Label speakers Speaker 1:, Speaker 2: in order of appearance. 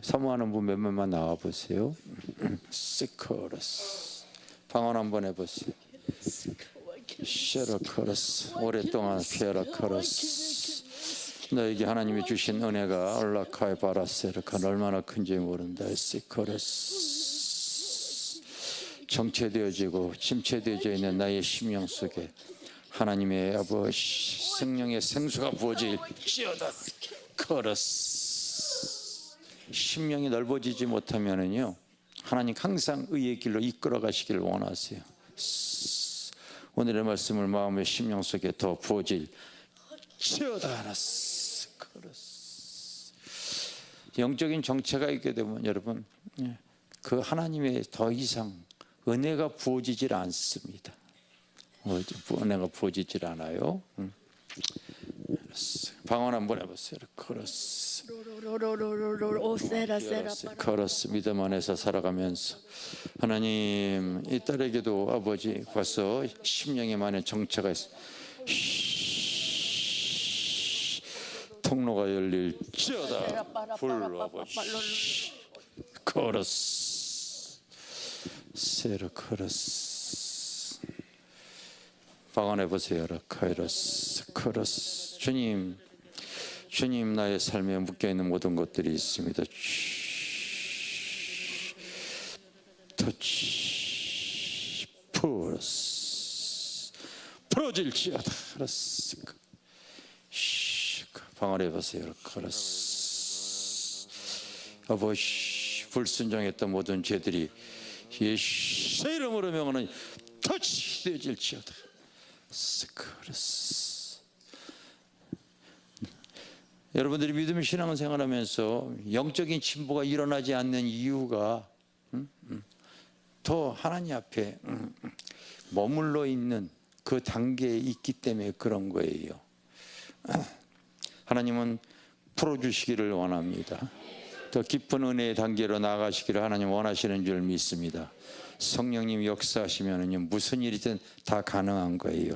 Speaker 1: 사모하는 분 몇몇만 나와 보세요. 시커러스 방언 한번 해보세요. 쉐러커러스 오랫동안 피에라커러스 너에게 하나님이 주신 은혜가 알라카의 바라세르카 얼마나 큰지 모른다. 시커러스 정체되어지고 침체되어져 있는 나의 심령 속에 하나님의 아버지 성령의 생수가 부어질 지어다. 커러스 심령이 넓어지지 못하면은요 하나님 항상 의의 길로 이끌어 가시길 원하세요. 오늘의 말씀을 마음의 심령 속에 더 부어질 지어다라스 커러스 영적인 정체가 있게 되면 여러분 예, 그 하나님의 더 이상 은혜가 부어지질 않습니다. 어, 은혜가 부어지질 않아요. 음. 알았어. 방언 한번 해보세요.
Speaker 2: 세라
Speaker 1: 걸었어 믿음 안에서 살아가면서 하나님 이 딸에게도 아버지 벌써 심령에 많은 정체가 있어. 통로가 열릴지어다. 불로 아버지 걸었어. 세르 걸었어. 방언해 보세요. 카이러스 걸었어. 주님 주님 나의 삶에 묶여 있는 모든 것들이 있습니다. 터치 풀스 풀어질지어다 알았어 방언해 보세요 아버지 불순종했던 모든 죄들이 예수 이름으로 명하는 터치 되어질지어다. 스크러스 여러분들이 믿음의 신앙생활하면서 영적인 진보가 일어나지 않는 이유가 음? 음, 더 하나님 앞에 음, 음, 머물러 있는 그 단계에 있기 때문에 그런 거예요. 아, 하나님은 풀어주시기를 원합니다. 더 깊은 은혜의 단계로 나아가시기를 하나님 원하시는 줄 믿습니다. 성령님 역사하시면 무슨 일이든 다 가능한 거예요.